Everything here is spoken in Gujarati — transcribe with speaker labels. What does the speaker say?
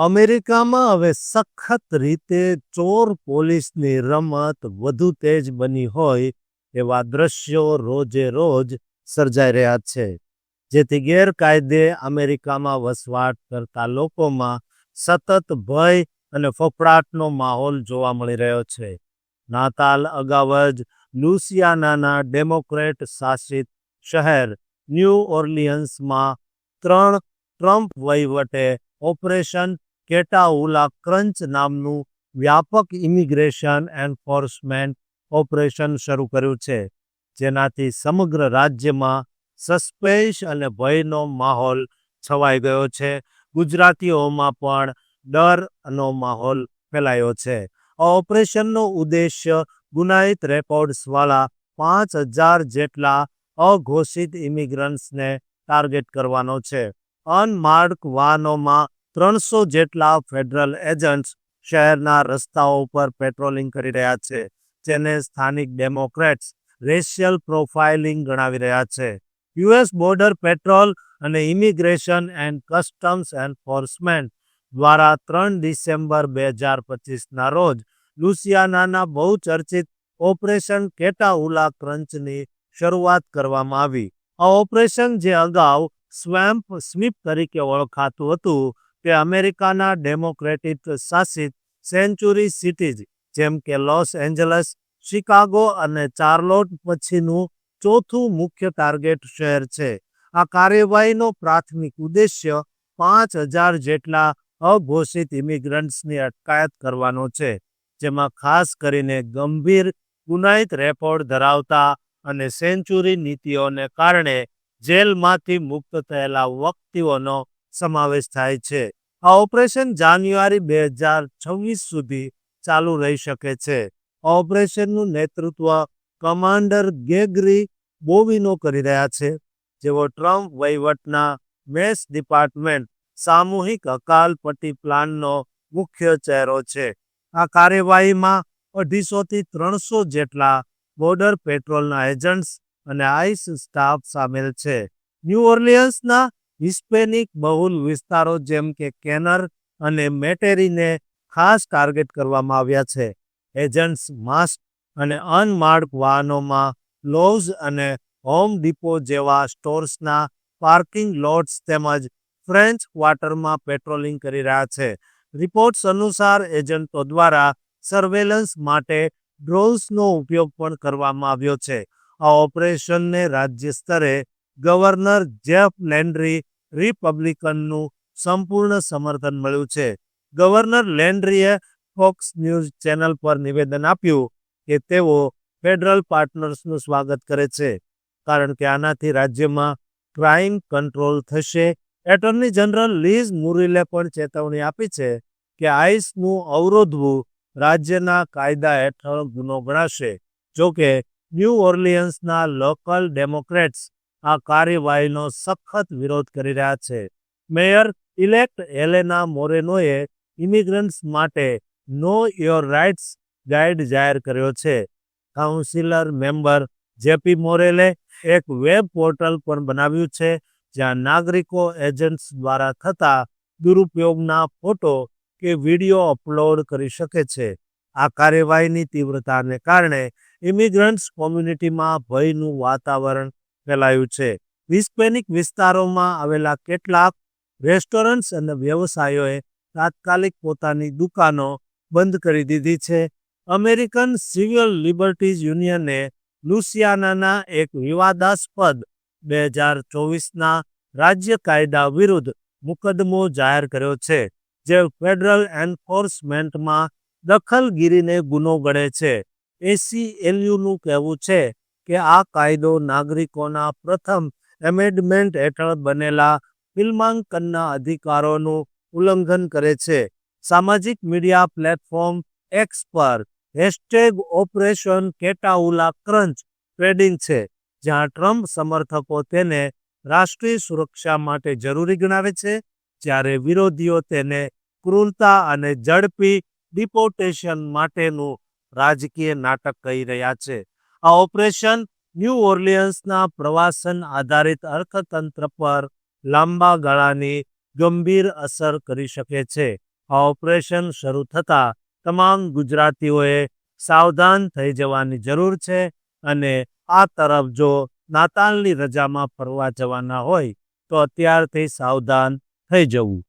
Speaker 1: અમેરિકામાં હવે સખત રીતે ચોર પોલીસની રમત વધુ તેજ બની હોય એવા દ્રશ્યો રોજે રોજ સર્જાઈ રહ્યા છે. જેથી ગેરકાયદે અમેરિકામાં વસવાટ કરતા લોકોમાં સતત ભય અને ફફડાટનો માહોલ જોવા મળી રહ્યો છે. નાતાલ અગાઉ જ લુસિયાનાના ડેમોક્રેટ શાસિત શહેર ન્યૂ ઓર્લિયન્સમાં ત્રણ ટ્રમ્પ વહીવટે ઓપરેશન કેટાઉલા ક્રંચ નામનું વ્યાપક ઇમિગ્રેશન એન્ફોર્સમેન્ટ ઓપરેશન શરૂ કર્યું છે, જેનાથી સમગ્ર રાજ્યમાં સસ્પેન્સ અને ભયનો માહોલ છવાઈ ગયો છે. ગુજરાતીઓમાં પણ ડરનો માહોલ ફેલાયો છે. આ ઓપરેશનનો ઉદ્દેશ્ય ગુનાહિત રેકોર્ડ્સવાળા પાંચ હજાર જેટલા અઘોષિત ઇમિગ્રન્ટ્સને ટાર્ગેટ કરવાનો છે. અનમાર્ક વાહનોમાં ત્રણસો જેટલા ફેડરલ એજન્ટ્સ શહેરના રસ્તાઓ પર પેટ્રોલિંગ કરી રહ્યા છે, જેને સ્થાનિક ડેમોક્રેટ્સ રેશિયલ પ્રોફાઇલિંગ ગણાવી રહ્યા છે. યુએસ બોર્ડર પેટ્રોલ અને ઇમિગ્રેશન એન્ડ કસ્ટમ્સ એન્ફોર્સમેન્ટ દ્વારા ત્રણ ડિસેમ્બર બે હજાર પચીસના રોજ લુસિયાનાના બહુચર્ચિત ઓપરેશન કેટાઉલા ક્રંચની શરૂઆત કરવામાં આવી. આ ઓપરેશન જે અગાઉ સ્વેમ્પ સ્વીપ તરીકે ઓળખાતું હતું તે અમેરિકાના ડેમોક્રેટિક શાસિત સેન્ચુરી સિટીઝ, જેમ કે લોસ એન્જલસ, શિકાગો અને ચાર્લોટ પછીનું ચોથું મુખ્ય ટાર્ગેટ શહેર છે. આ કાર્યવાહીનો પ્રાથમિક ઉદ્દેશ્ય પાંચ હજાર જેટલા અઘોષિત ઇમિગ્રન્ટ્સની અટકાયત કરવાનો છે, જેમાં ખાસ કરીને ગંભીર ગુનાહિત રેકોર્ડ ધરાવતા અને સેન્ચુરી નીતિઓને કારણે જેલમાંથી મુક્ત થયેલા વ્યક્તિઓનો સમાવેશ થાય છે. આ ઓપરેશન જાન્યુઆરી બે હજાર છવ્વીસ સુધી ચાલુ રહી શકે છે. આ ઓપરેશનનું નેતૃત્વ કમાન્ડર ગેગરી બોવિનો કરી રહ્યા છે, જેઓ ટ્રમ્પ વહીવટના મેસ ડિપાર્ટમેન્ટ સામૂહિક અકાલપટ્ટી પ્લાનનો મુખ્ય ચહેરો છે. આ કાર્યવાહીમાં અઢીસોથી ત્રણસો જેટલા બોર્ડર પેટ્રોલના એજન્ટ્સ અને આઈસ સ્ટાફ સામેલ છે. ન્યૂ ઓર્લિયન્સના હિસ્પેનિક બહુલ વિસ્તારો જેમ કે કેનર અને મેટેરીને ખાસ ટાર્ગેટ કરવામાં આવ્યા છે. એજન્ટ્સ માસ્ક અને અનમાર્ક વાહનોમાં લોઝ અને હોમ ડિપો જેવા સ્ટોર્સના પાર્કિંગ લોટ્સ તેમજ ફ્રેન્ચ ક્વાર્ટરમાં પેટ્રોલિંગ કરી રહ્યા છે. રિપોર્ટ્સ અનુસાર એજન્ટો દ્વારા સર્વેલન્સ માટે ડ્રોન્સનો ઉપયોગ પણ કરવામાં આવ્યો છે. આ ઓપરેશનને રાજ્ય સ્તરે ગવર્નર જેફ લેન્ડ્રી રિપબ્લિકનનું સંપૂર્ણ સમર્થન મળ્યું છે. ગવર્નર લેન્ડ્રીએ ફોક્સ ન્યૂઝ ચેનલ પર નિવેદન આપ્યું કે તેઓ ફેડરલ પાર્ટનર્સનું સ્વાગત કરે છે, કારણ કે આનાથી રાજ્યમાં ક્રાઇમ કંટ્રોલ થશે. એટર્ની જનરલ લીઝ મુરિલે પણ ચેતવણી આપી છે કે આઈસનું અવરોધવું રાજ્યના કાયદા હેઠળ ગુનો ગણાશે, જોકે ન્યૂ ઓર્લિયન્સના લોકલ ડેમોક્રેટ્સ આ કાર્યવાહીનો સખત વિરોધ કરી રહ્યા છે. મેયર ઇલેક્ટ એલેના મોરેનોએ ઇમિગ્રન્ટ્સ માટે નો યોર રાઇટ્સ ગાઈડ જાહેર કર્યો છે. કાઉન્સિલર મેમ્બર જેપી મોરેલે એક વેબ પોર્ટલ પણ બનાવ્યું છે, જ્યાં નાગરિકો એજન્ટ્સ દ્વારા થતા દુરુપયોગના ફોટો કે વીડિયો અપલોડ કરી શકે છે. આ કાર્યવાહીની તીવ્રતાને કારણે ઇમિગ્રન્ટ્સ કોમ્યુનિટીમાં ભયનું વાતાવરણ ફેલાયું છે. વિસ્પેનિક વિસ્તારોમાં આવેલા કેટલાક રેસ્ટોરન્ટ્સ અને વ્યવસાયોએ તાત્કાલિક પોતાની દુકાનો બંધ કરી દીધી છે. અમેરિકન સિવિલ લિબર્ટીઝ યુનિયને લુસિયાનાના એક વિવાદાસ્પદ બે હજાર ચોવીસના રાજ્ય કાયદા વિરુદ્ધ મુકદ્દમો જાહેર કર્યો છે, જે ફેડરલ એન્ફોર્સમેન્ટમાં દખલગીરીને ગુનો ગણે છે. એસીએલયુનું કહેવું છે કે આ કાયદો નાગરિકોના પ્રથમ એમેન્ડમેન્ટ હેઠળ બનેલા ફિલ્માંકનના અધિકારોનું ઉલ્લંઘન કરે છે. સામાજિક મીડિયા પ્લેટફોર્મ એક્સ પર hashtag operation Catahoula Crunch trending છે, જ્યાં ટ્રમ્પ સમર્થકો તેને રાષ્ટ્રીય સુરક્ષા માટે જરૂરી ગણાવે છે, જ્યારે વિરોધીઓ તેને ક્રૂરતા અને ઝડપી ડિપોર્ટેશન માટેનું રાજકીય નાટક કહી રહ્યા છે. આ ઓપરેશન ન્યૂ ઓર્લિયન્સના પ્રવાસન આધારિત અર્થતંત્ર પર લાંબા ગાળાની ગંભીર અસર કરી શકે છે. આ ઓપરેશન શરૂ થતાં તમામ ગુજરાતીઓએ સાવધાન થઈ જવાની જરૂર છે અને આ તરફ જો નાતાલની રજામાં ફરવા જવાના હોય તો અત્યારથી સાવધાન થઈ જવું.